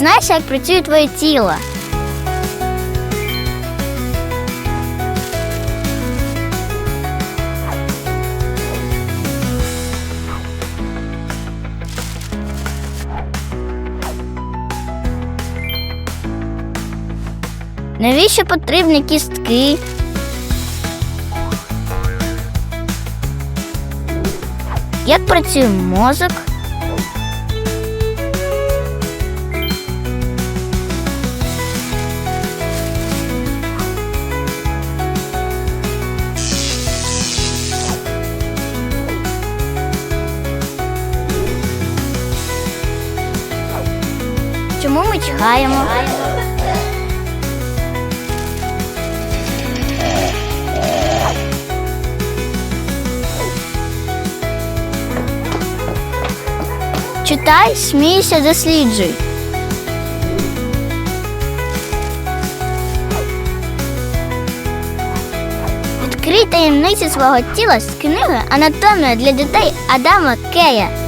Дізнайся, як працює твоє тіло. Навіщо потрібні кістки? Як працює мозок? Чому ми чекаємо? Читай, смійся, досліджуй. Відкрий таємниці свого тіла з книги Анатомія для дітей Адама Кея.